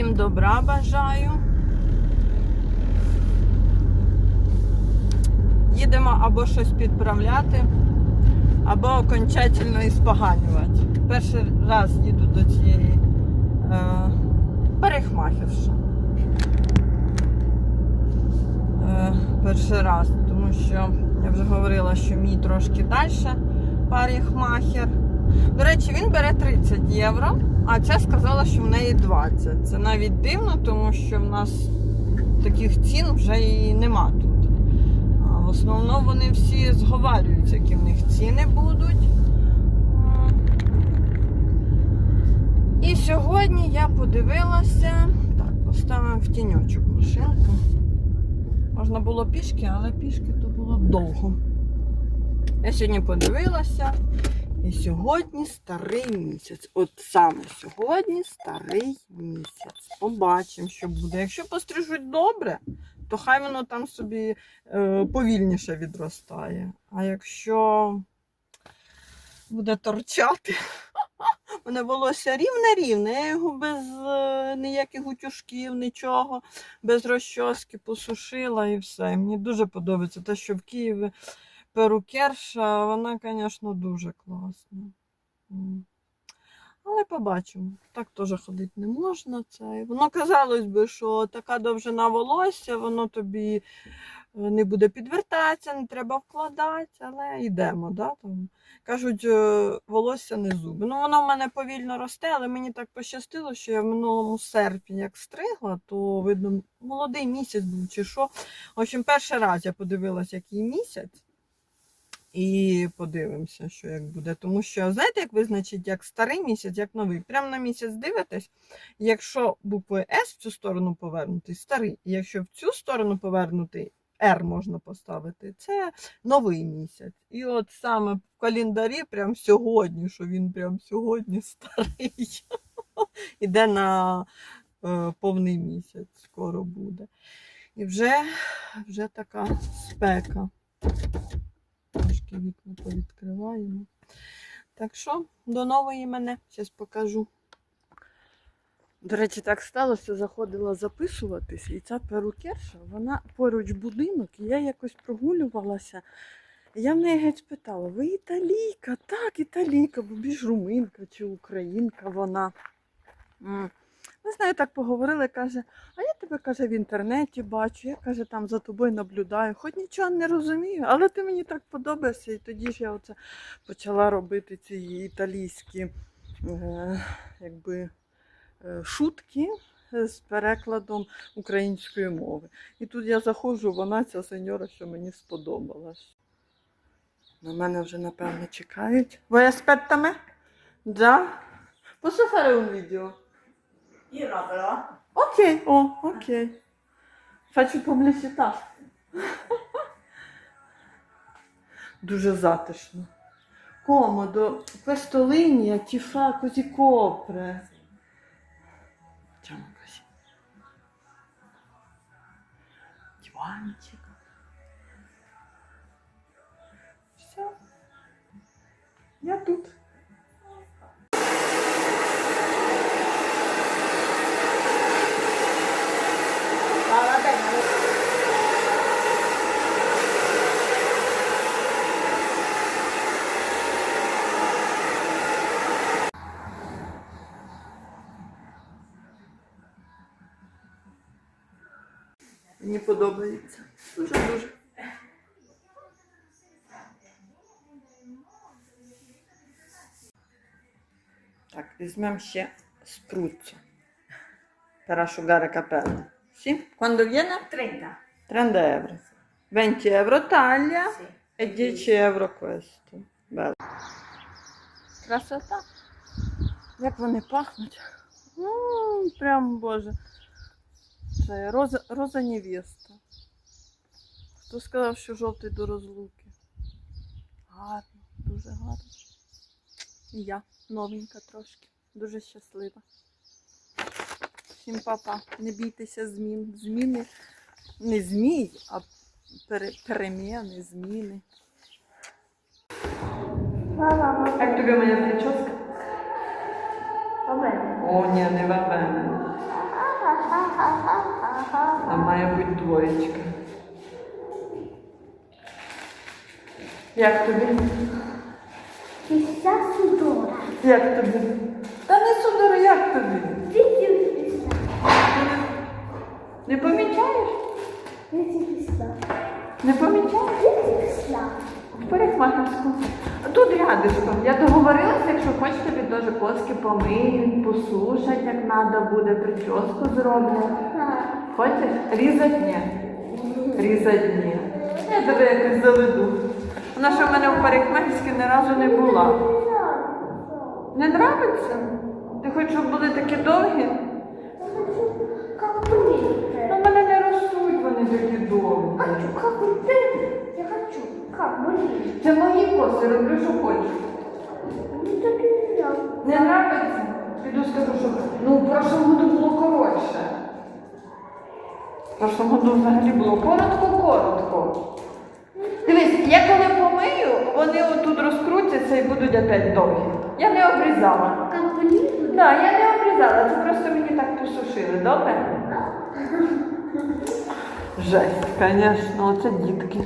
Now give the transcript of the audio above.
Всім добра бажаю. Їдемо або щось підправляти, або окончательно іспоганювати. Перший раз їду до цієї е, парикмахерші. Е, перший раз, тому що я вже говорила, що мій трошки далі парикмахер. До речі, він бере 30 євро, а ця сказала, що в неї 20. Це навіть дивно, тому що в нас таких цін вже і нема тут. В основному вони всі зговарюються, які в них ціни будуть. І сьогодні я подивилася. Так, поставимо в тіньочок машинку. Можна було пішки, але пішки то було довго. Я сьогодні подивилася. І сьогодні старий місяць. От саме сьогодні старий місяць. Побачимо, що буде. Якщо пострижуть добре, то хай воно там собі е, повільніше відростає. А якщо буде торчати, мене волосся рівне-рівне, я його без е, ніяких утюжків, нічого, без розчоски посушила і все. І Мені дуже подобається те, що в Києві перукерша, вона, звісно, дуже класна. Але побачимо. Так теж ходити не можна. Це. Воно казалось би, що така довжина волосся, воно тобі е, не буде підвертатися, не треба вкладати, але йдемо. Да? Там. Кажуть, е, волосся не зуби. Ну, воно в мене повільно росте, але мені так пощастило, що я в минулому серпні як стригла, то видно, молодий місяць був чи що. В общем, перший раз я подивилась, який місяць. І подивимося, що як буде. Тому що, знаєте, як визначить, як старий місяць, як новий. Прямо на місяць дивитесь, якщо буквою С в цю сторону повернутий, старий. Якщо в цю сторону повернутий, R можна поставити, це новий місяць. І от саме в календарі, прям сьогодні, що він прям сьогодні старий, іде на е, повний місяць, скоро буде. І вже, вже така спека. Трошки вікна повідкриваємо. Так що, до нової мене, зараз покажу. До речі, так сталося, заходила записуватись, і ця перукерша, вона поруч будинок, і я якось прогулювалася. Я в неї геть спитала: ви італійка? Так, італійка, бо більш руминка чи українка вона. Не знаю, так поговорили, каже, а я тебе каже, в інтернеті бачу, я каже, там за тобою наблюдаю, хоч нічого не розумію, але ти мені так подобаєшся. І тоді ж я оце почала робити ці італійські е, якби, е, шутки з перекладом української мови. І тут я заходжу, вона ця сеньора, що мені сподобалась. На мене вже, напевно, чекають. Ви аспеттами? Да? Fare un video? Io no, però. Ok, oh, ok. Faccio pubblicità. Дуже затишно. Комодо, questo linea ti fa così copre. Facciamo così. Диванчик. Все. Я тут. Мені подобається. Дуже-дуже. Так, візьмемо ще спруццо. Per asciugare capelli. Sì? Quando viene? 30. 30 euro. 20 euro taglia Sì. e 10 euro questo. Bello. Красота. Як вони пахнуть. М, Прям боже. Це роза, роза невеста. Хто сказав, що жовтий до розлуки? Гарно, дуже гарно. І я новенька трошки. Дуже щаслива. Всім папа, не бійтеся змін. Зміни не змій, а пере, переміни, зміни. Як тобі моя прическа? О, ні, не. Ага. Там має бути двоєчка. Як тобі? Після судора. Як тобі? Та не судоро, як тобі? Вісім після. Не помічаєш? Вісім після. Не помічаєш? Вісім після. В парикмахерську. Тут рядишком. Я договорилася, якщо хочете, від дуже коски помиють, посушать, як треба буде, прическу зроблять. Так. Хочеш? Різать ні. Я тебе якось заведу. Вона що в мене в парикмахерській ні разу не була. Не нравиться? Ти хочеш, щоб були такі довгі? Ну, мене не ростуть вони такі довгі. Хочу, ты. Я хочу. Блин. Це мої коси, роблю, що хочу. Не. Не нравиться? Піду скажу, що ну в прошлому було коротше. В прошлому году взагалі було коротко-коротко. Дивись, я коли помию, вони отут розкрутяться і будуть опять довгі. Я не обрізала. Так, да, я не обрізала, це просто мені так посушили, добре? Жесть, звісно, оце дітки.